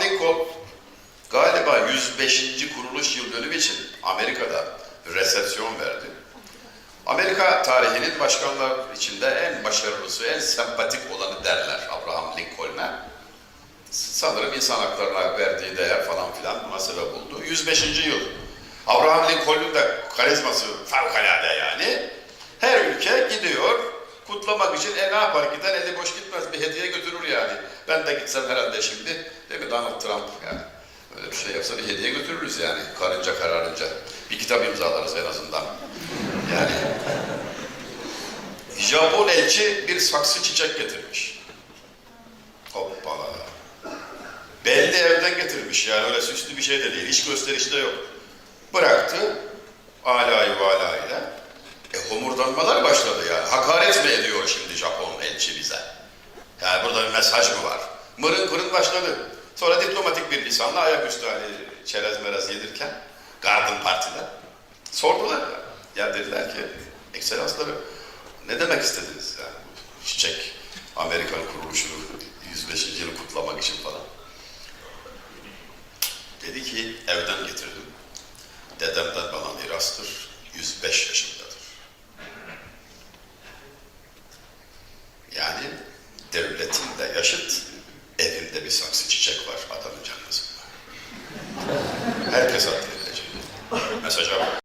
Lincoln galiba 105. kuruluş yıl dönümü için Amerika'da resepsiyon verdi. Amerika tarihinin başkanlar içinde en başarılısı, en sempatik olanı derler Abraham Lincoln'a. Sanırım insan haklarına verdiği değer falan filan buna sebep oldu. 105. yıl. Abraham Lincoln'un da karizması fevkalade yani. Her ülke gidiyor, kutlamak için e ne yapar gider eli boş gitmez bir hediye götürür yani. Ben de gitsem herhalde şimdi değil mi Donald Trump yani. Öyle bir şey yapsa bir hediye götürürüz yani karınca kararınca. Bir kitap imzalarız en azından. Yani Japon elçi bir saksı çiçek getirmiş. Hoppala. Belli evden getirmiş yani öyle süslü bir şey de değil. Hiç gösterişi de yok. Bıraktı. Homurdanmalar başladı yani. Hakaret mi ediyor şimdi Japon elçi bize? Yani burada bir mesaj mı var? Mırın pırın başladı. Sonra diplomatik bir lisanla ayaküstü hani çerez merez yedirken Garden Parti'de sordular ya. Ya dediler ki ekselansları ne demek istediniz yani çiçek Amerikan kuruluşunu 105. yılı kutlamak için falan. Dedi ki evden getirdim. Dedemden bana mirastır. 105 yaşındadır. Yani devletin de yaşıt, evinde bir saksı çiçek var adamın canlısında. Herkes haklı edecek. Mesaja.